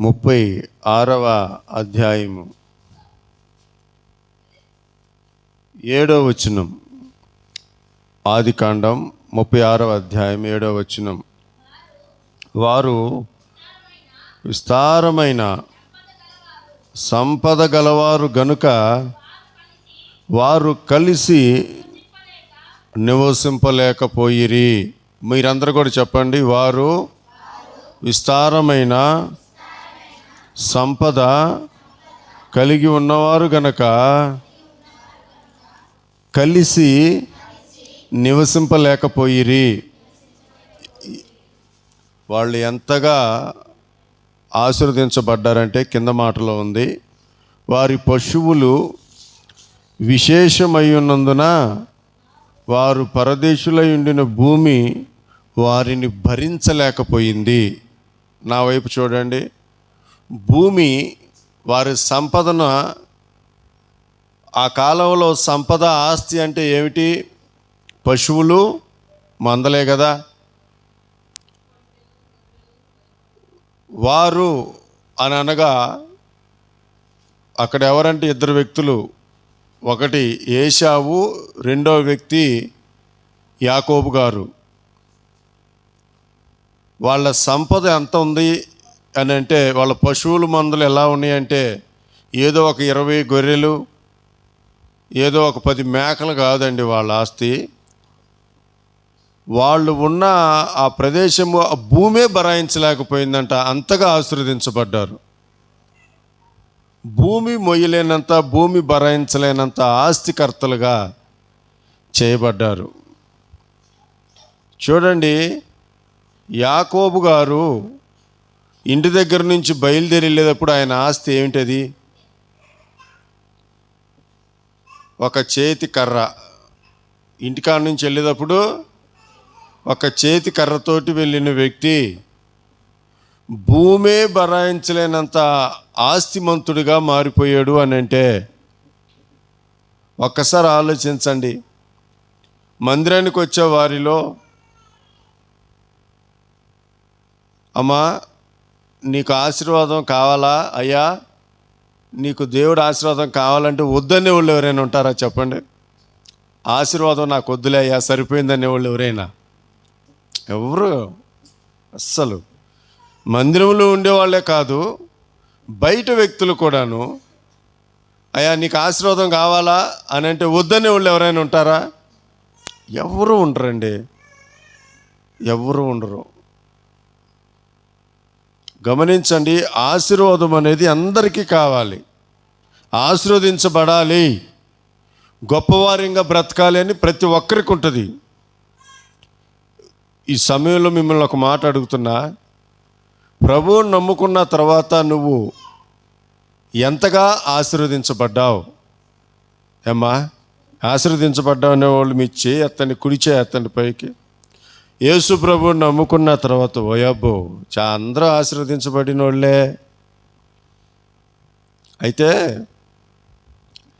ముప్పై ఆరవ అధ్యాయము. ఏడో వచనం. ఆది కాండం ముప్పై ఆరవ అధ్యాయం ఏడో వచనం. వారు విస్తారమైన సంపద గలవారు గనుక వారు కలిసి నివసింపలేకపోయిరి. మీరందరూ కూడా చెప్పండి వారు విస్తారమైన సంపద కలిగి ఉన్నవారు గనక కలిసి నివసింపలేకపోయిరి. వాళ్ళు ఎంతగా ఆశీర్వదించబడ్డారంటే కింద మాటలో ఉంది. వారి పశువులు విశేషమై ఉన్నందున వారు పరదేశులై ఉండిన భూమి వారిని భరించలేకపోయింది. నా వైపు చూడండి. భూమి వారి సంపదన ఆ కాలంలో సంపద ఆస్తి అంటే ఏమిటి? పశువులు మందలే కదా. వారు అని అనగా అక్కడ ఎవరంటే ఇద్దరు వ్యక్తులు. ఒకటి ఏషావు రెండో వ్యక్తి యాకోబు గారు. వాళ్ళ సంపద ఎంత ఉంది అని అంటే వాళ్ళ పశువుల మందులు ఎలా ఉన్నాయంటే ఏదో ఒక ఇరవై గొర్రెలు ఏదో ఒక పది మేకలు కాదండి వాళ్ళ ఆస్తి. వాళ్ళు ఉన్న ఆ ప్రదేశము ఆ భూమే బరాయించలేకపోయిందంట అంతగా ఆశీర్వదించబడ్డారు. భూమి మొయ్యలేనంత భూమి భరాయించలేనంత ఆస్తికర్తలుగా చేయబడ్డారు. చూడండి యాకోబు గారు ఇంటి దగ్గర నుంచి బయలుదేరి వెళ్ళేటప్పుడు ఆయన ఆస్తి ఏమిటది? ఒక చేతి కర్ర. ఇంటికాడ నుంచి వెళ్ళేటప్పుడు ఒక చేతి కర్రతోటి వెళ్ళిన వ్యక్తి భూమే బరాయించలేనంత ఆస్తిమంతుడిగా మారిపోయాడు అని అంటే ఒక్కసారి ఆలోచించండి. మందిరానికి వచ్చే వారిలో అమ్మా నీకు ఆశీర్వాదం కావాలా? అయ్యా నీకు దేవుడు ఆశీర్వాదం కావాలంటే వద్దనే వాళ్ళు ఎవరైనా ఉంటారా చెప్పండి? ఆశీర్వాదం నాకు వద్దులే అయ్యా సరిపోయిందనే వాళ్ళు ఎవరైనా? ఎవరు? అస్సలు. మందిరంలో ఉండేవాళ్ళే కాదు బయట వ్యక్తులు కూడాను. అయ్యా నీకు ఆశీర్వాదం కావాలా అని అంటే వద్దనే వాళ్ళు ఎవరైనా ఉంటారా? ఎవరు ఉండరండి. ఎవరు ఉండరు. గమనించండి ఆశీర్వాదం అనేది అందరికీ కావాలి. ఆశీర్వదించబడాలి. గొప్పవారిగా బ్రతకాలి అని ప్రతి ఒక్కరికి ఉంటుంది. ఈ సమయంలో మిమ్మల్ని ఒక మాట అడుగుతున్నా. ప్రభువుని నమ్ముకున్న తర్వాత నువ్వు ఎంతగా ఆశీర్వదించబడ్డావు? ఏమ్మా ఆశీర్వదించబడ్డావు అనేవాళ్ళు మీ చేయి ఎత్తండి కుడి చేయి ఎత్తండి పైకి. యేసు ప్రభువుని నమ్ముకున్న తర్వాత ఓయబ్బో చా అందరూ ఆశీర్వదించబడిన వాళ్ళే అయితే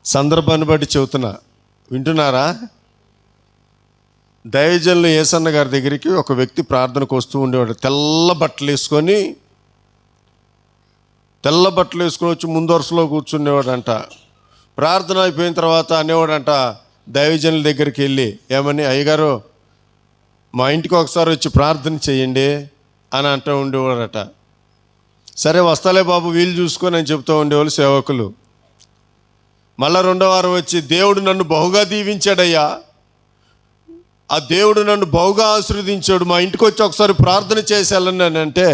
సందర్భాన్ని బట్టి చెబుతున్నా వింటున్నారా? దైవజనులు ఏసన్న గారి దగ్గరికి ఒక వ్యక్తి ప్రార్థనకు వస్తూ ఉండేవాడు. తెల్ల బట్టలు వేసుకొని తెల్ల బట్టలు వేసుకొని వచ్చి ముందు వరుసలో కూర్చునేవాడంట. ప్రార్థన అయిపోయిన తర్వాత అనేవాడంట దైవజనుల దగ్గరికి వెళ్ళి ఏమని అయ్యగారు మా ఇంటికి ఒకసారి వచ్చి ప్రార్థన చేయండి అని అంటూ ఉండేవాడట. సరే వస్తాలే బాబు వీలు చూసుకొని అని చెప్తూ ఉండేవాళ్ళు సేవకులు. మళ్ళా రెండో వారం వచ్చి దేవుడు నన్ను బహుగా దీవించాడయ్యా. ఆ దేవుడు నన్ను బహుగా ఆశీర్వదించాడు. మా ఇంటికి వచ్చి ఒకసారి ప్రార్థన చేసేయాలని అంటే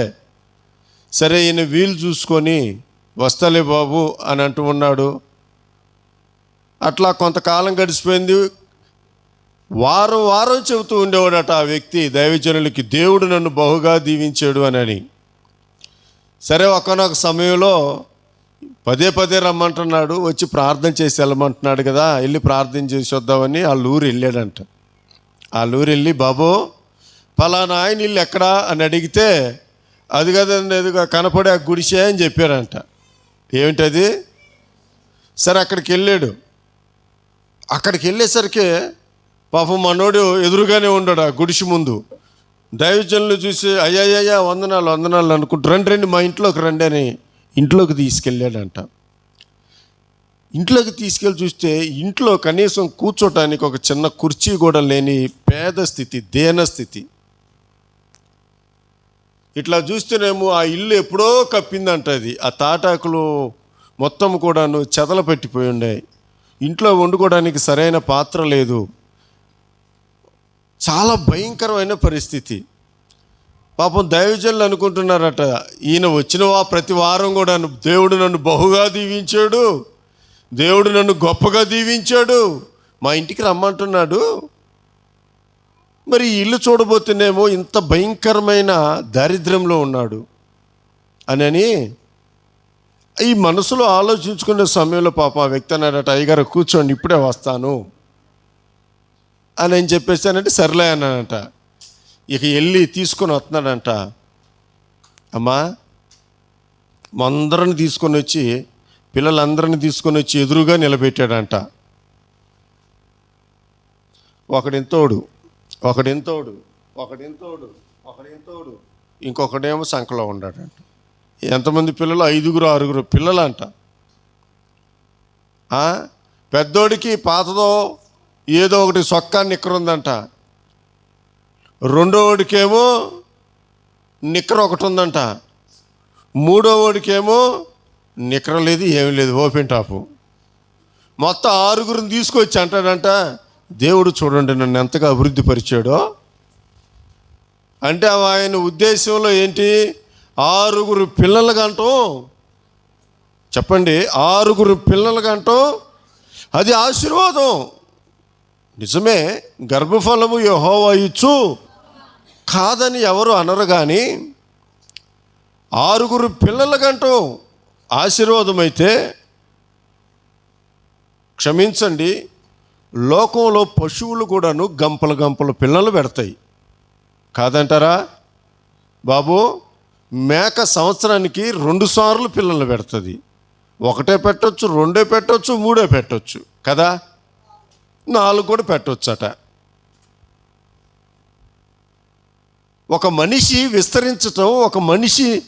సరే ఈయన వీలు చూసుకొని వస్తలే బాబు అని అంటూ ఉన్నాడు. అట్లా కొంతకాలం గడిచిపోయింది. వారం వారం చెబుతూ ఉండేవాడట ఆ వ్యక్తి దైవజనులకి దేవుడు నన్ను బహుగా దీవించాడు అని సరే ఒకనొక సమయంలో పదే పదే రమ్మంటున్నాడు వచ్చి ప్రార్థన చేసి వెళ్ళమంటున్నాడు కదా వెళ్ళి ప్రార్థన చేసి వద్దామని ఆ ఊరు వెళ్ళాడంట. ఆ లూరు వెళ్ళి బాబు పలానా ఆయన ఇల్లు ఎక్కడా? అని అడిగితే అది కదండి ఎదుగా కనపడే ఆ గుడిసే అని చెప్పారంట. ఏమిటది? సరే అక్కడికి వెళ్ళాడు. అక్కడికి వెళ్ళేసరికి పాపం మనోడు ఎదురుగానే ఉన్నాడు ఆ గుడిసి ముందు. దైవజనులు చూసి అయ్యాయ్యా వందనాలు వందనాలు అనుకుంటారు రండి రండి మా ఇంట్లోకి రండి అని ఇంట్లోకి తీసుకెళ్ళాడంట. ఇంట్లోకి తీసుకెళ్ళి చూస్తే ఇంట్లో కనీసం కూర్చోటానికి ఒక చిన్న కుర్చీ కూడా లేని పేద స్థితి దేన స్థితి. ఇట్లా చూస్తేనేమో ఆ ఇల్లు ఎప్పుడో కప్పిందంట అది. ఆ తాటాకులు మొత్తం కూడాను చెదల పెట్టిపోయి ఉన్నాయి. ఇంట్లో వండుకోవడానికి సరైన పాత్ర లేదు. చాలా భయంకరమైన పరిస్థితి. పాపం దైవజనులు అనుకుంటున్నారట ఈయన వచ్చిన ప్రతి వారం కూడా దేవుడు నన్ను బహుగా దీవించాడు. దేవుడు నన్ను గొప్పగా దీవించాడు. మా ఇంటికి రమ్మంటున్నాడు. మరి ఇల్లు చూడబోతున్నేమో ఇంత భయంకరమైన దారిద్ర్యంలో ఉన్నాడు. అని ఈ మనసులో ఆలోచించుకునే సమయంలో పాప ఆ వ్యక్తి అన్నాడట అయ్యగారు కూర్చోండి ఇప్పుడే వస్తాను. అని నేను చెప్పేసానంటే సర్లే అన్నానంట ఇక వెళ్ళి తీసుకొని వస్తున్నాడంట. అమ్మా మందరిని అందరిని తీసుకొని వచ్చి పిల్లలందరిని తీసుకొని వచ్చి ఎదురుగా నిలబెట్టాడంట. ఒకడింతోడు ఒకడింతోడు ఒకడింతోడు ఒకడింతోడు ఇంకొకడేమో సంఖలో ఉన్నాడంట. ఎంతమంది పిల్లలు? ఐదుగురు ఆరుగురు పిల్లలంట. పెద్దోడికి పాతదో ఏదో ఒకటి సొక్కా నిక్కరుందంట. రెండోడికేమో నిక్కర ఒకటి ఉందంట మూడో వాడికేమో నిక్కర లేదు ఏమీ లేదు ఓపెన్ టాపు. మొత్తం ఆరుగురిని తీసుకొచ్చి అంటాడంట దేవుడు చూడండి నన్ను ఎంతగా అభివృద్ధి పరిచాడో. అంటే ఆయన ఉద్దేశంలో ఏంటి? ఆరుగురు పిల్లలకంటాం చెప్పండి ఆరుగురు పిల్లలకంటాం అది ఆశీర్వాదం. నిజమే గర్భఫలము యహోవా ఇచ్చు. కాదని ఎవరు అనరు కానీ ఆరుగురు పిల్లలకంటూ ఆశీర్వాదం అయితే క్షమించండి లోకంలో పశువులు కూడాను గంపలు గంపలు పిల్లలు పెడతాయి. కాదంటారా? బాబు మేక సంవత్సరానికి రెండు సార్లు పిల్లలు పెడుతుంది. ఒకటే పెట్టొచ్చు రెండే పెట్టొచ్చు మూడే పెట్టొచ్చు. కదా? నాలుగు కూడా పెట్టొచ్చట. ఒక మనిషి విస్తరించటం ఒక మనిషి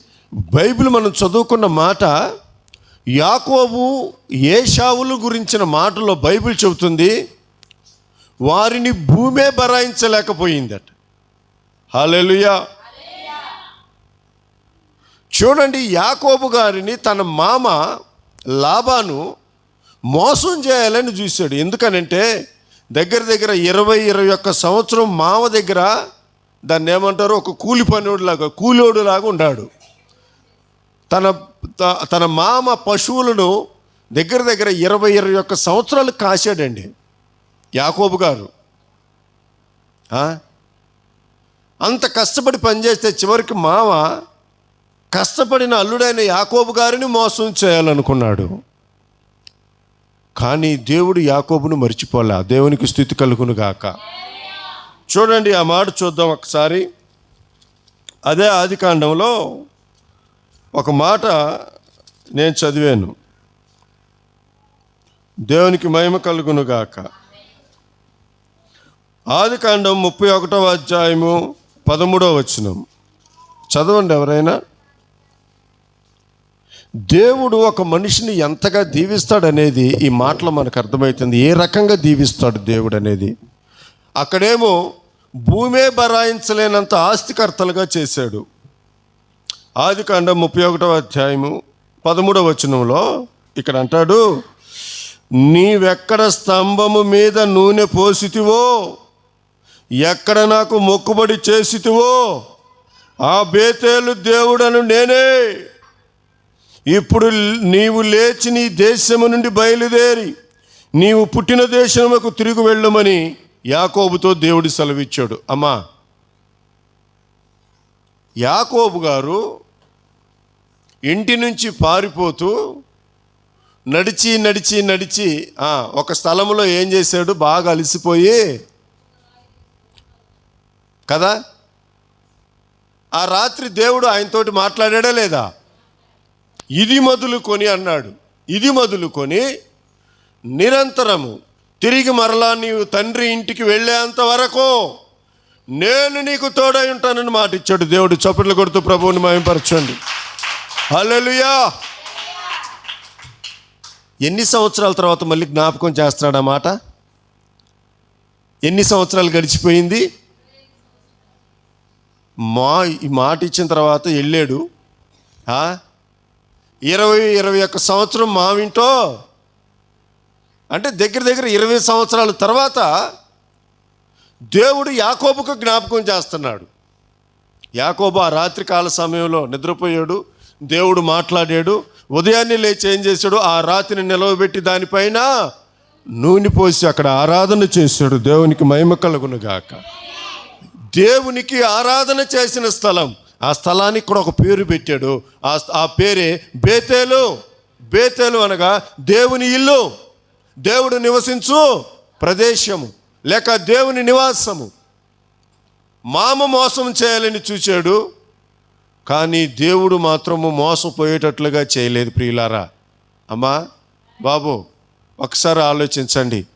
బైబిల్ మనం చదువుకున్న మాట యాకోబు ఏషావులు గురించిన మాటలో బైబిల్ చెబుతుంది వారిని భూమే బరాయించలేకపోయిందట. హాలెలుయా చూడండి యాకోబు గారిని తన మామ లాబాను మోసం చేయాలని చూశాడు. ఎందుకనంటే దగ్గర దగ్గర ఇరవై ఇరవై ఒక్క సంవత్సరం మామ దగ్గర దాన్ని ఏమంటారు? ఒక కూలి పనివాడిలాగా కూలోడులాగా ఉన్నాడు తన త- తన మామ పశువులను దగ్గర దగ్గర ఇరవై ఇరవై ఒక్క సంవత్సరాలు కాశాడండి. యాకోబు గారు. అంత కష్టపడి పనిచేస్తే చివరికి మామ కష్టపడిన అల్లుడైన యాకోబు గారిని మోసం చేయాలనుకున్నాడు. కానీ దేవుడు యాకోబును మర్చిపోలే. దేవునికి స్థితి కలుగును గాక. చూడండి ఆ మాట చూద్దాం ఒకసారి. అదే ఆది కాండంలో ఒక మాట నేను చదివాను. దేవునికి మహిమ కలుగును గాక. ఆది కాండం ముప్పై ఒకటవ అధ్యాయము పదమూడవ వచనం. చదవండి ఎవరైనా. దేవుడు ఒక మనిషిని ఎంతగా దీవిస్తాడనేది ఈ మాటలో మనకు అర్థమవుతుంది. ఏ రకంగా దీవిస్తాడు దేవుడు అనేది అక్కడేమో భూమే బరాయించలేనంత ఆస్తికర్తలుగా చేశాడు. ఆది కాండం ముప్పై ఒకటవ అధ్యాయము పదమూడవ వచనంలో ఇక్కడ అంటాడు నీవెక్కడ స్తంభము మీద నూనె పోసితివో ఎక్కడ నాకు మొక్కుబడి చేసితివో ఆ బేతేలు దేవుడను నేనే ఇప్పుడు నీవు లేచి నీ దేశము నుండి బయలుదేరి నీవు పుట్టిన దేశముకు తిరిగి వెళ్ళమని యాకోబుతో దేవుడు సెలవిచ్చాడు. అమ్మా యాకోబు గారు ఇంటి నుంచి పారిపోతూ నడిచి నడిచి నడిచి ఒక స్థలంలో ఏం చేశాడు? బాగా అలసిపోయి కదా? ఆ రాత్రి దేవుడు ఆయనతోటి మాట్లాడాడా లేదా? ఇది మొదలుకొని అన్నాడు. ఇది మొదలుకొని నిరంతరము తిరిగి మరలా నీవు తండ్రి ఇంటికి వెళ్ళేంత వరకు నేను నీకు తోడై ఉంటానని మాట ఇచ్చాడు దేవుడు. చప్పట్లు కొడుతూ ప్రభువుని మయంపరచండి హల్లెలూయా. ఎన్ని సంవత్సరాల తర్వాత మళ్ళీ జ్ఞాపకం చేస్తున్నాడు మాట? ఎన్ని సంవత్సరాలు గడిచిపోయింది? మా ఈ మాట ఇచ్చిన తర్వాత వెళ్ళాడు. ఇరవై ఇరవై ఒక్క సంవత్సరం మా వింటో అంటే దగ్గర దగ్గర ఇరవై సంవత్సరాల తర్వాత దేవుడు యాకోబుకు జ్ఞాపకం చేస్తున్నాడు. యాకోబు ఆ రాత్రి కాల సమయంలో నిద్రపోయాడు దేవుడు మాట్లాడాడు ఉదయాన్నే లేచి ఏం చేశాడు? ఆ రాత్రిని నిలవబెట్టి దానిపైన నూనె పోసి అక్కడ ఆరాధన చేశాడు. దేవునికి మహిమ కలుగునుగాక. దేవునికి ఆరాధన చేసిన స్థలం. ఆ స్థలానికి కూడా ఒక పేరు పెట్టాడు. ఆ ఆ పేరే బేతేలు. బేతేలు అనగా దేవుని ఇల్లు. దేవుడు నివసించు ప్రదేశము లేక దేవుని నివాసము. మామ మోసం చేయాలని చూచాడు కానీ దేవుడు మాత్రము మోసపోయేటట్లుగా చేయలేదు ప్రియులారా. అమ్మా బాబు ఒకసారి ఆలోచించండి.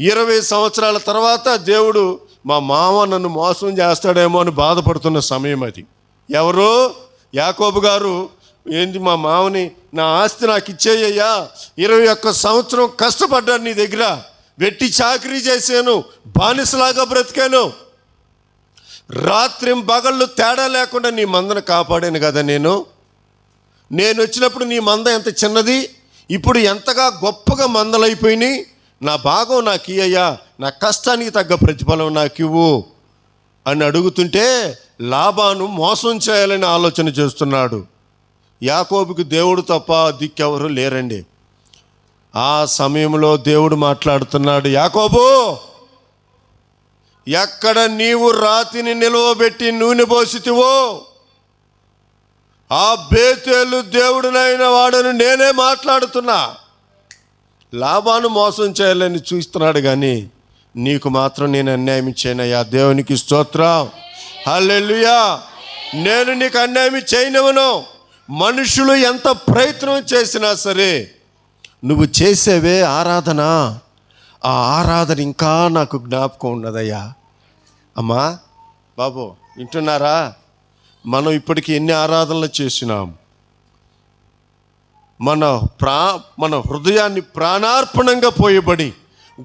ఇరవై సంవత్సరాల తర్వాత దేవుడు మా మామ నన్ను మోసం చేస్తాడేమో అని బాధపడుతున్న సమయం అది. ఎవరు? యాకోబు గారు ఏంది మా మామని నా ఆస్తి నాకు ఇచ్చేయ్యా ఇరవై ఒక్క సంవత్సరం కష్టపడ్డాను నీ దగ్గర వెట్టి చాకరీ చేశాను బానిసలాగా బ్రతికాను. రాత్రి పగళ్ళు తేడా లేకుండా నీ మందను కాపాడాను కదా నేను. నేను వచ్చినప్పుడు నీ మంద ఎంత చిన్నది ఇప్పుడు ఎంతగా గొప్పగా మందలైపోయినాయి నా భాగం నాకు ఇయ్యయ్యా నా కష్టానికి తగ్గ ప్రతిఫలం నాకు ఇవ్వు అని అడుగుతుంటే లాభాను మోసం చేయాలని ఆలోచన చేస్తున్నాడు. యాకోబుకి దేవుడు తప్ప దిక్కెవరు లేరండి. ఆ సమయంలో దేవుడు మాట్లాడుతున్నాడు యాకోబు ఎక్కడ నీవు రాతిని నిలువబెట్టి నూనె పోసితివో ఆ బేతేలు దేవుడినైన వాడని నేనే మాట్లాడుతున్నా. లాభాను మోసం చేయాలని చూస్తున్నాడు కానీ నీకు మాత్రం నేను అన్యాయం ఇచ్చానయ్యా. దేవునికి స్తోత్రం. హల్లెలుయా. నేను నీకు అన్యాయం చేయనివను మనుషులు ఎంత ప్రయత్నం చేసినా సరే నువ్వు చేసేవే ఆరాధన. ఆ ఆరాధన ఇంకా నాకు జ్ఞాపకం ఉన్నదయ్యా. అమ్మా బాబు వింటున్నారా? మనం ఇప్పటికి ఎన్ని ఆరాధనలు చేసినాం? మన ప్రా మన హృదయాన్ని ప్రాణార్పణంగా పోయబడి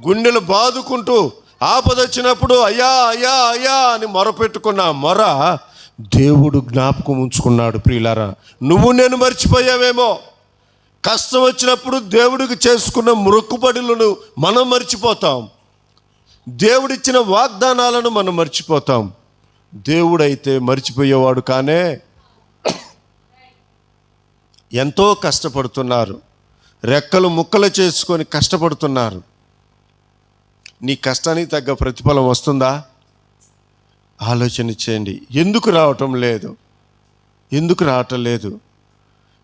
గుండెలు బాదుకుంటూ ఆపదొచ్చినప్పుడు అయ్యా అయ్యా అయ్యా అని మొరపెట్టుకున్న మొర దేవుడు జ్ఞాపకం ఉంచుకున్నాడు ప్రియులారా. నువ్వు నేను మర్చిపోయావేమో. కష్టం వచ్చినప్పుడు దేవుడికి చేసుకున్న మొక్కుబడులను మనం మర్చిపోతాం. దేవుడిచ్చిన వాగ్దానాలను మనం మర్చిపోతాం. దేవుడైతే మర్చిపోయేవాడు కానే ఎంతో కష్టపడుతున్నారు. రెక్కలు ముక్కలు చేసుకొని కష్టపడుతున్నారు. నీ కష్టానికి తగ్గ ప్రతిఫలం వస్తుందా? ఆలోచన చేయండి. ఎందుకు రావటం లేదు? ఎందుకు రావటం లేదు?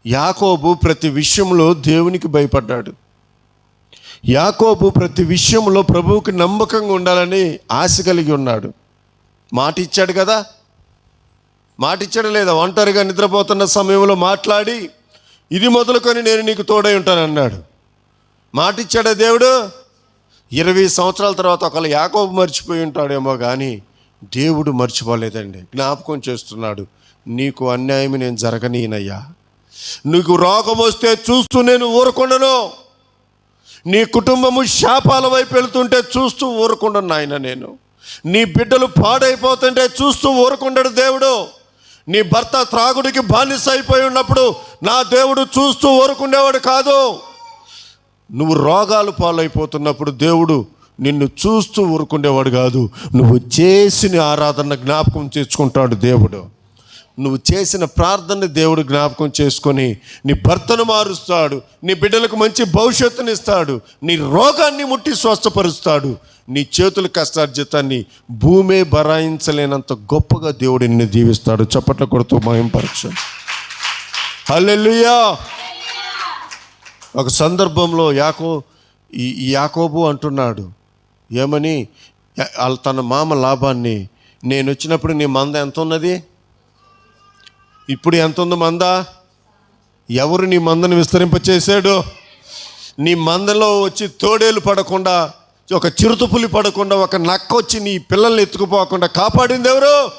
యాకోబు ప్రతి విషయంలో దేవునికి భయపడ్డాడు. యాకోబు ప్రతి విషయంలో ప్రభువుకి నమ్మకంగా ఉండాలని ఆశ కలిగి ఉన్నాడు. మాట ఇచ్చాడు కదా? మాట ఇచ్చాడు లేదా? ఒంటరిగా నిద్రపోతున్న సమయంలో మాట్లాడి ఇది మొదలుకొని నేను నీకు తోడై ఉంటానన్నాడు. మాట ఇచ్చాడా దేవుడు? ఇరవై సంవత్సరాల తర్వాత ఒకళ్ళు యాకోబు మర్చిపోయి ఉంటాడేమో కానీ దేవుడు మర్చిపోలేదండి. జ్ఞాపకం చేస్తున్నాడు నీకు అన్యాయం నేను జరగనీనయ్యా నీకు రోగం వస్తే చూస్తూ నేను ఊరకుండను. నీ కుటుంబము శాపాల వైపు వెళుతుంటే చూస్తూ ఊరకుండను నాయన నేను. నీ బిడ్డలు పాడైపోతుంటే చూస్తూ ఊరకుండడు దేవుడు. నీ భర్త త్రాగుడికి బానిస అయిపోయి ఉన్నప్పుడు నా దేవుడు చూస్తూ ఊరుకుండేవాడు కాదు. నువ్వు రోగాలు పాలైపోతున్నప్పుడు దేవుడు నిన్ను చూస్తూ ఊరుకుండేవాడు కాదు. నువ్వు చేసిన ఆరాధన జ్ఞాపకం చేసుకుంటాడు దేవుడు. నువ్వు చేసిన ప్రార్థన దేవుడు జ్ఞాపకం చేసుకొని నీ భర్తను మారుస్తాడు నీ బిడ్డలకు మంచి భవిష్యత్తుని ఇస్తాడు నీ రోగాన్ని ముట్టి స్వస్థపరుస్తాడు నీ చేతుల కష్టార్జితాన్ని భూమే బరాయించలేనంత గొప్పగా దేవుడు నిన్ను దీవిస్తాడు. చప్పట్ల కొడుతూ మహింపరచు. హల్లెలూయా! ఒక సందర్భంలో యాకో ఈ యాకోబు అంటున్నాడు ఏమని? వాళ్ళ తన మామ లాభాన్ని నేను వచ్చినప్పుడు నీ మంద ఎంత ఉన్నది? ఇప్పుడు ఎంత ఉంది మంద? ఎవరు నీ మందను విస్తరింపచేశాడు? నీ మందలో వచ్చి తోడేలు పడకుండా ఒక చిరుతపులి పడకుండా ఒక నక్క వచ్చి నీ పిల్లల్ని ఎత్తుకుపోకుండా కాపాడింది ఎవరు?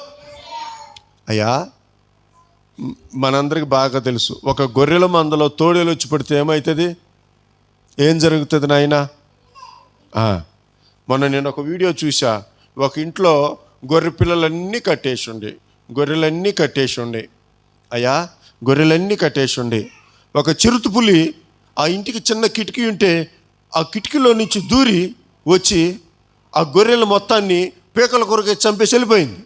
అయ్యా మనందరికి బాగా తెలుసు. ఒక గొర్రెల మందలో తోడేలు వచ్చి పడితే ఏమవుతుంది ఏం జరుగుతుంది నాయనా? మొన్న నేను ఒక వీడియో చూసా ఒక ఇంట్లో గొర్రె పిల్లలన్నీ కట్టేసి ఉండి గొర్రెలన్నీ కట్టేసి ఉండి అయ్యా గొర్రెలన్నీ కట్టేసి ఉండి ఒక చిరుతుపులి ఆ ఇంటికి చిన్న కిటికీ ఉంటే ఆ కిటికీలో నుంచి దూరి వచ్చి ఆ గొర్రెల మొత్తాన్ని పీకల కొరకే చంపేసి వెళ్ళిపోయింది.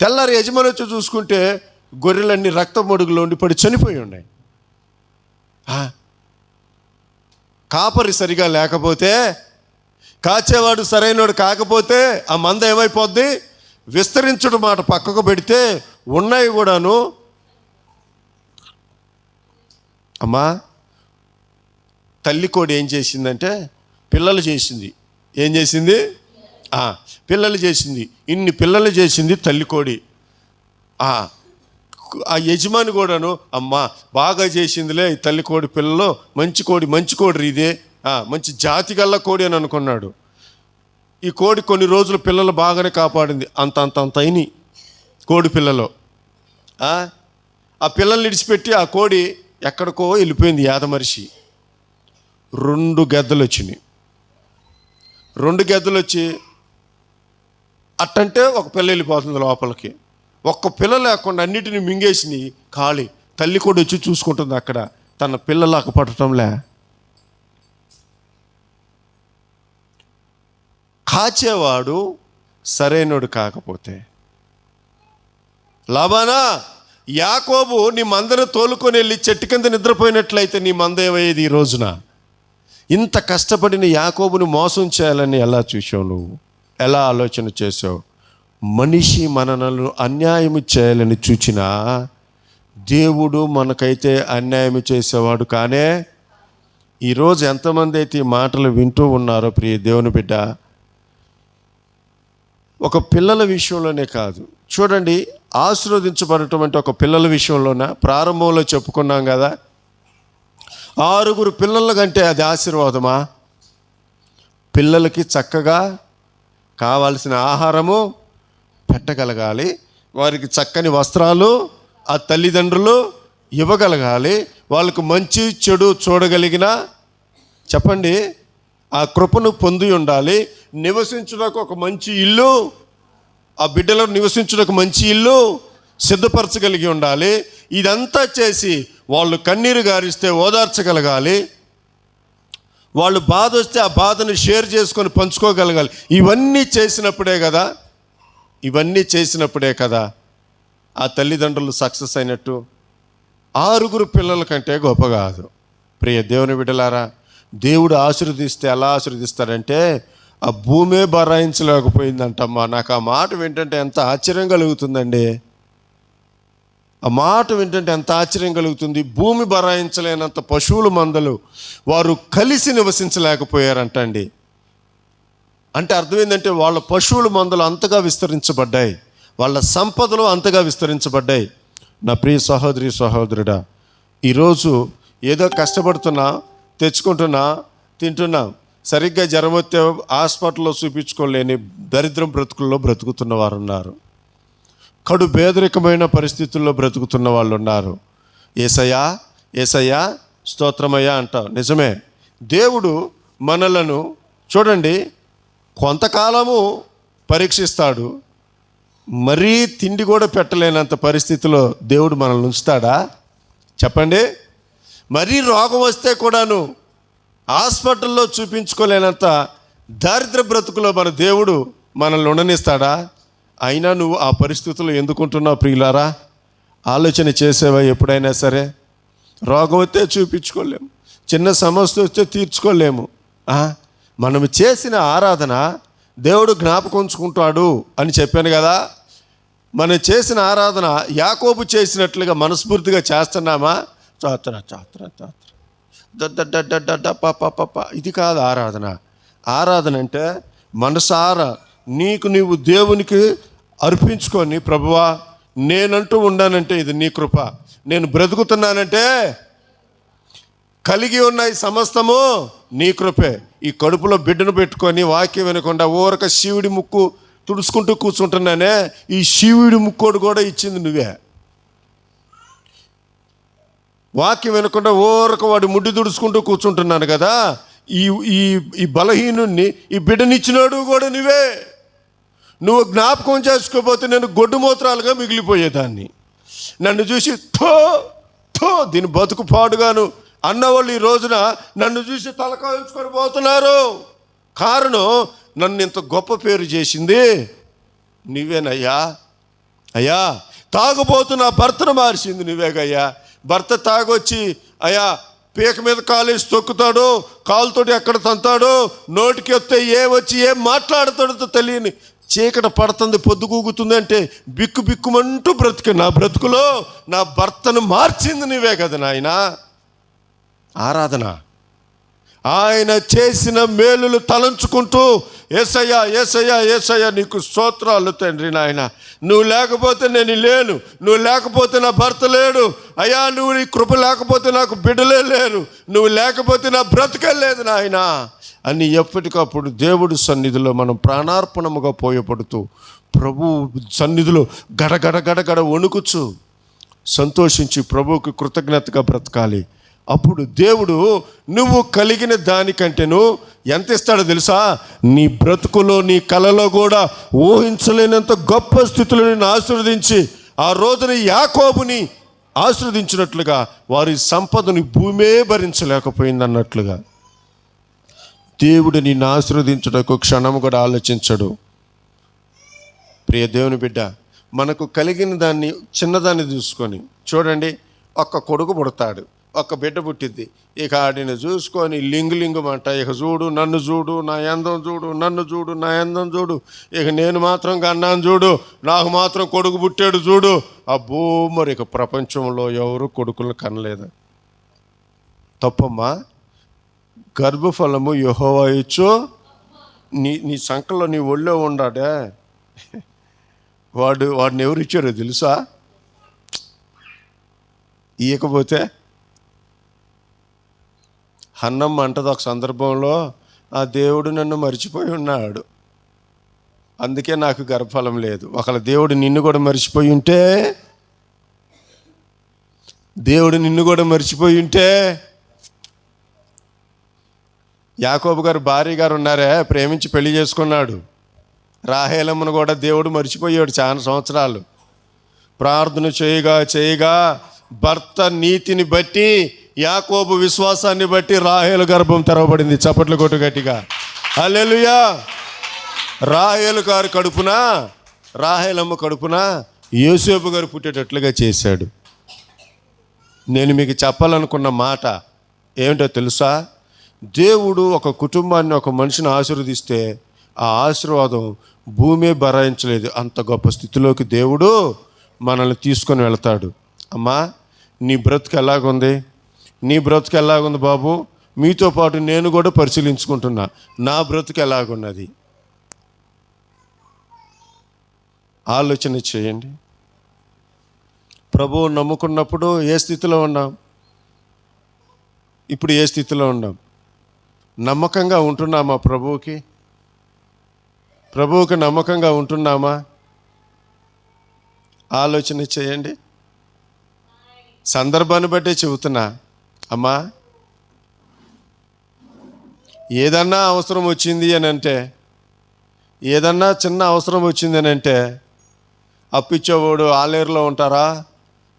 తెల్లారి యజమాని వచ్చి చూసుకుంటే గొర్రెలన్నీ రక్తమడుగులో ఉండి పడి చనిపోయి ఉన్నాయి. ఆ, కాపరి సరిగా లేకపోతే కాచేవాడు సరైనవాడు కాకపోతే ఆ మంద ఏమైపోద్ది? విస్తరించడం మాట పక్కకు పెడితే ఉన్నాయి కూడాను. అమ్మా తల్లి కోడి ఏం చేసిందంటే పిల్లలు చేసింది. ఏం చేసింది? పిల్లలు చేసింది. ఇన్ని పిల్లలు చేసింది తల్లి కోడి. ఆ, యజమాని కూడాను అమ్మా బాగా చేసిందిలే ఈ తల్లి కోడి పిల్లలు మంచి కోడి మంచి కోడి ఇదే మంచి జాతి గల్ల కోడి అని అనుకున్నాడు. ఈ కోడి కొన్ని రోజులు పిల్లలు బాగానే కాపాడింది. అంత అంత అంత అయినాయి కోడి పిల్లలు. ఆ, ఆ పిల్లల్ని విడిచిపెట్టి ఆ కోడి ఎక్కడికో వెళ్ళిపోయింది యాదమరిషి రెండు గద్దలు వచ్చినాయి. రెండు గద్దలు వచ్చి అట్టంటే ఒక పిల్ల వెళ్ళిపోతుంది లోపలికి. ఒక్క పిల్ల లేకుండా అన్నిటిని మింగేసి ఖాళీ తల్లి కూడా వచ్చి చూసుకుంటుంది అక్కడ. తన పిల్లలకు పట్టడంలే. కాచేవాడు సరైనడు కాకపోతే. లాభానా? యాకోబు నీ మందను తోలుకొని వెళ్ళి చెట్టు కింద నిద్రపోయినట్లయితే నీ మంద ఏమయ్యేది ఈ రోజున? ఇంత కష్టపడిన యాకోబుని మోసం చేయాలని ఎలా చూసావు నువ్వు? ఎలా ఆలోచన చేసావు మనిషి మనలను అన్యాయం చేయాలని చూచినా దేవుడు మనకైతే అన్యాయం చేసేవాడు కానే ఈరోజు ఎంతమంది అయితే ఈ మాటలు వింటూ ఉన్నారో ప్రియ దేవుని బిడ్డ ఒక పిల్లల విషయంలోనే కాదు. చూడండి ఆశీర్వదించబడటం అంటే ఒక పిల్లల విషయంలోన? ప్రారంభంలో చెప్పుకున్నాం కదా. ఆరుగురు పిల్లల కంటే అది ఆశీర్వాదమా? పిల్లలకి చక్కగా కావాల్సిన ఆహారము పెట్టగలగాలి. వారికి చక్కని వస్త్రాలు ఆ తల్లిదండ్రులు ఇవ్వగలగాలి. వాళ్ళకు మంచి చెడు చూడగలిగిన చెప్పండి ఆ కృపను పొంది ఉండాలి. నివసించుటకు ఒక మంచి ఇల్లు ఆ బిడ్డలో నివసించుటకు మంచి ఇల్లు సిద్ధపరచగలిగి ఉండాలి. ఇదంతా చేసి వాళ్ళు కన్నీరు గారిస్తే ఓదార్చగలగాలి. వాళ్ళు బాధ వస్తే ఆ బాధను షేర్ చేసుకొని పంచుకోగలగాలి. ఇవన్నీ చేసినప్పుడే కదా ఇవన్నీ చేసినప్పుడే కదా ఆ తల్లిదండ్రులు సక్సెస్ అయినట్టు ఆరుగురు పిల్లల కంటే గొప్ప కాదు. ప్రియ దేవుని బిడ్డలారా దేవుడు ఆశీర్వదిస్తే ఎలా ఆశీర్వదిస్తారంటే ఆ భూమే బరాయించలేకపోయిందంటమ్మా. నాకు ఆ మాట వింటంటే ఎంత ఆశ్చర్యం కలుగుతుందండి. ఆ మాట వింటంటే ఎంత ఆశ్చర్యం కలుగుతుంది. భూమి బరాయించలేనంత పశువుల మందలు వారు కలిసి నివసించలేకపోయారంటండి. అంటే అర్థం ఏంటంటే వాళ్ళ పశువుల మందులు అంతగా విస్తరించబడ్డాయి. వాళ్ళ సంపదలు అంతగా విస్తరించబడ్డాయి. నా ప్రియ సహోదరి సహోదరుడా ఈరోజు ఏదో కష్టపడుతున్నా తెచ్చుకుంటున్నా తింటున్నా సరిగ్గా జ్వరం వస్తే హాస్పిటల్లో చూపించుకోలేని దరిద్రం బ్రతుకుల్లో బ్రతుకుతున్న వారు ఉన్నారు కడు పేదరికమైన పరిస్థితుల్లో బ్రతుకుతున్న వాళ్ళు ఉన్నారు ఏసయ్యా ఏసయ్యా స్తోత్రమయ్యా అంటాం నిజమే. దేవుడు మనలను చూడండి కొంతకాలము పరీక్షిస్తాడు మరీ తిండి కూడా పెట్టలేనంత పరిస్థితిలో దేవుడు మనల్ని ఉంచుతాడా? చెప్పండి. మరీ రోగం వస్తే కూడాను హాస్పిటల్లో చూపించుకోలేనంత దారిద్ర బ్రతుకులో మన దేవుడు మనల్ని ఉండనిస్తాడా? అయినా నువ్వు ఆ పరిస్థితుల్లో ఎందుకుంటున్నావు ప్రియులారా? ఆలోచన చేసేవా ఎప్పుడైనా సరే? రోగం వస్తే చూపించుకోలేము. చిన్న సమస్య వస్తే తీర్చుకోలేము. మనం చేసిన ఆరాధన దేవుడు జ్ఞాపకం ఉంచుకుంటాడు అని చెప్పాను కదా. మనం చేసిన ఆరాధన యాకోబు చేసినట్లుగా మనస్ఫూర్తిగా చేస్తున్నామా? చాత్ర చాత్ర చాత్ర. దడ్డ పప్ప ఇది కాదు ఆరాధన. ఆరాధన అంటే మనసార నీకు నీవు దేవునికి అర్పించుకొని ప్రభువా నేనంటూ ఉన్నానంటే ఇది నీ కృప. నేను బ్రతుకుతున్నానంటే కలిగి ఉన్నాయి సమస్తము నీ కృపే. ఈ కడుపులో బిడ్డను పెట్టుకొని వాక్యం వినకుండా ఊరక శివుడి ముక్కు తుడుచుకుంటూ కూర్చుంటున్నానే ఈ శివుడి ముక్కోడు కూడా ఇచ్చింది నువ్వే. వాక్యం వినకుండా ఊరక వాడి ముడ్డి తుడుచుకుంటూ కూర్చుంటున్నాను కదా ఈ ఈ ఈ బలహీనుణ్ణి ఈ బిడ్డనిచ్చినాడు కూడా నువ్వే. నువ్వు జ్ఞాపకం చేసుకోకపోతే నేను గొడ్డు మూత్రాలుగా మిగిలిపోయేదాన్ని. నన్ను చూసి థో థో దీని బతుకు పాడుగాను. అన్నవాళ్ళు ఈ రోజున నన్ను చూసి తలకాయించుకొని పోతున్నారు. కారణం నన్ను ఇంత గొప్ప పేరు చేసింది నువ్వేనయ్యా? అయ్యా తాగుబోతున్న భర్తను మార్చింది నువ్వేగయ్యా. భర్త తాగొచ్చి అయ్యా పీక మీద కాలేసి తొక్కుతాడు కాలుతోటి ఎక్కడ తంతాడు నోటికి వస్తే ఏ వచ్చి ఏం మాట్లాడతాడో తెలియని చీకట పడుతుంది పొద్దుగూగుతుంది అంటే బిక్కు బిక్కుమంటూ బ్రతుకు నా బ్రతుకులో నా భర్తను మార్చింది నువ్వే కదా నాయనా? ఆరాధన. ఆయన చేసిన మేలులు తలంచుకుంటూ ఏసయ్యా ఏసయ్యా ఏసయ్యా నీకు స్తోత్రాలు తండ్రి నాయన. నువ్వు లేకపోతే నేను లేను. నువ్వు లేకపోతే నా భర్త లేడు. అయ్యా నువ్వు నీ కృప లేకపోతే నాకు బిడ్డలే లేరు. నువ్వు లేకపోతే నా బ్రతకే లేదు నాయన. అని ఎప్పటికప్పుడు దేవుడి సన్నిధిలో మనం ప్రాణార్పణముగా పోయపడుతూ ప్రభు సన్నిధిలో గడగడ గడగడ వణుకుచు సంతోషించి ప్రభువుకి కృతజ్ఞతగా బ్రతకాలి. అప్పుడు దేవుడు నువ్వు కలిగిన దానికంటేను ఎంత ఇస్తాడో తెలుసా? నీ బ్రతుకులో నీ కలలో కూడా ఊహించలేనంత గొప్ప స్థితిలో నిన్ను ఆశీర్వదించి ఆ రోజున యాకోబుని ఆశీర్వదించినట్లుగా వారి సంపదని భూమే భరించలేకపోయింది అన్నట్లుగా దేవుడు నిన్ను ఆశీర్వదించడానికి క్షణము కూడా ఆలోచించడు. ప్రియ దేవుని బిడ్డ మనకు కలిగిన దాన్ని చిన్నదాన్ని చూసుకొని చూడండి ఒక్క కొడుకు పుడతాడు. ఒక్క బిడ్డ పుట్టిద్ది ఇక ఆడిని చూసుకొని లింగులింగమంట ఇక చూడు నన్ను చూడు నా అందం చూడు నన్ను చూడు నా అందం చూడు ఇక నేను మాత్రం కన్నాను చూడు నాకు మాత్రం కొడుకు పుట్టాడు చూడు. అబ్బో మరి ఇక ప్రపంచంలో ఎవరు కొడుకులను కనలేదు. తప్పమ్మా గర్భఫలము యహోవచ్చు నీ నీ సంకల్లో నీ ఒళ్ళో ఉండాడే. వాడు వాడిని ఎవరు ఇచ్చారో తెలుసా? ఇయ్యకపోతే హన్నమ్మ అంటది ఒక సందర్భంలో ఆ దేవుడు నన్ను మర్చిపోయి ఉన్నాడు. అందుకే నాకు గర్భఫలం లేదు. ఒకళ్ళ దేవుడు నిన్ను కూడా మర్చిపోయి ఉంటే దేవుడు నిన్ను కూడా మర్చిపోయి ఉంటే యాకోబు గారు భార్య గారు ఉన్నారే ప్రేమించి పెళ్ళి చేసుకున్నాడు. రాహేలమ్మను కూడా దేవుడు మర్చిపోయాడు చాలా సంవత్సరాలు. ప్రార్థన చేయగా చేయగా భర్త నీతిని బట్టి యాకోబు విశ్వాసాన్ని బట్టి రాహేలు గర్భం తెరవబడింది. చప్పట్లు కొట్టు గట్టిగా. అల్లెలుయా రాహేలు గారు కడుపున? రాహేలమ్మ కడుపున? యోసేపు గారు పుట్టేటట్లుగా చేశాడు. నేను మీకు చెప్పాలనుకున్న మాట ఏమిటో తెలుసా? దేవుడు ఒక కుటుంబాన్ని ఒక మనిషిని ఆశీర్వదిస్తే ఆ ఆశీర్వాదం భూమే భరాయించలేదు. అంత గొప్ప స్థితిలోకి దేవుడు మనల్ని తీసుకొని వెళ్తాడు. అమ్మా నీ బ్రతుకు ఎలాగుంది? నీ బ్రతుకు ఎలాగుంది బాబు? మీతో పాటు నేను కూడా పరిశీలించుకుంటున్నా. నా బ్రతుకు ఎలాగున్నది? ఆలోచన చేయండి. ప్రభువు నమ్ముకున్నప్పుడు ఏ స్థితిలో ఉన్నాం? ఇప్పుడు ఏ స్థితిలో ఉన్నాం? నమ్మకంగా ఉంటున్నామా ప్రభువుకి? ప్రభువుకి నమ్మకంగా ఉంటున్నామా? ఆలోచన చేయండి. సందర్భాన్ని బట్టే చెబుతున్నా. అమ్మా ఏదన్నా అవసరం వచ్చింది అని అంటే ఏదన్నా చిన్న అవసరం వచ్చింది అని అంటే అప్పిచ్చేవాడు ఆలేరులో ఉంటారా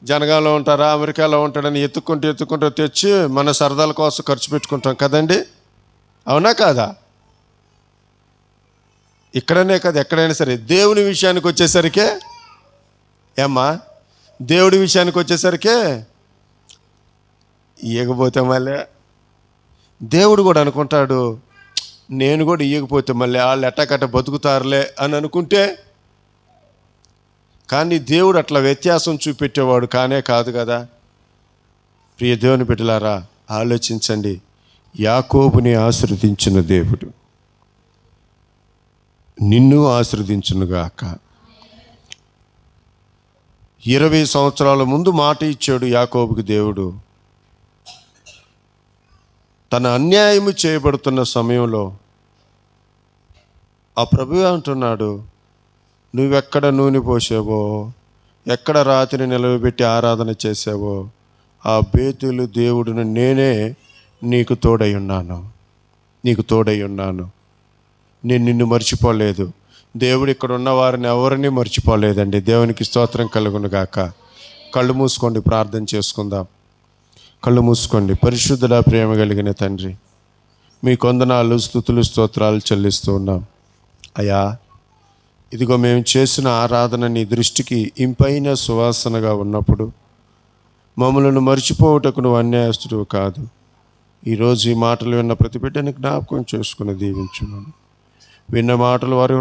జనగాంలో ఉంటారా అమెరికాలో ఉంటాడని ఎత్తుక్కుంటూ ఎత్తుక్కుంటూ తెచ్చి మన సరదాల కోసం ఖర్చు పెట్టుకుంటాం కదండి? అవునా కాదా? ఇక్కడనే కదా ఎక్కడైనా సరే. దేవుని విషయానికి వచ్చేసరికే ఏమ్మా దేవుడి విషయానికి వచ్చేసరికే ఇయ్యకపోతే మళ్ళీ దేవుడు కూడా అనుకుంటాడు నేను కూడా ఇయ్యకపోతే మళ్ళీ వాళ్ళు ఎట్టకట్ట బతుకుతారులే అని అనుకుంటే కానీ దేవుడు అట్లా వ్యత్యాసం చూపెట్టేవాడు కానే కాదు కదా. ప్రియ దేవుని బిడ్డలారా ఆలోచించండి. యాకోబుని ఆశ్రదించిన దేవుడు. నిన్ను ఆశ్రదించునుగాక ఇరవై సంవత్సరాల ముందు మాట ఇచ్చాడు యాకోబుకి దేవుడు. తన అన్యాయము చేయబడుతున్న సమయంలో ఆ ప్రభు అంటున్నాడు నువ్వెక్కడ నూనె పోసావో ఎక్కడ రాతిని నిలవబెట్టి ఆరాధన చేసావో ఆ బేతులు దేవుడును నేనే నీకు తోడై ఉన్నాను నీకు తోడై ఉన్నాను. నేను నిన్ను మర్చిపోలేదు. దేవుడు ఇక్కడ ఉన్న వారిని ఎవరిని మర్చిపోలేదండి. దేవునికి స్తోత్రం కలుగును గాక. కళ్ళు మూసుకోండి ప్రార్థన చేసుకుందాం. కళ్ళు మూసుకోండి. పరిశుద్ధుల ప్రేమ కలిగిన తండ్రి మీ కొందనాలు స్థుతులు స్తోత్రాలు చెల్లిస్తూ ఉన్నాం. అయ్యా ఇదిగో మేము చేసిన ఆరాధన నీ దృష్టికి ఇంపైన సువాసనగా ఉన్నప్పుడు మమ్మలను మర్చిపోవటకు నువ్వు అన్యాయస్తుడు కాదు. ఈరోజు ఈ మాటలు విన్న ప్రతి బిడ్డని జ్ఞాపకం చేసుకుని దీవించున్నాను. విన్న మాటలు వారి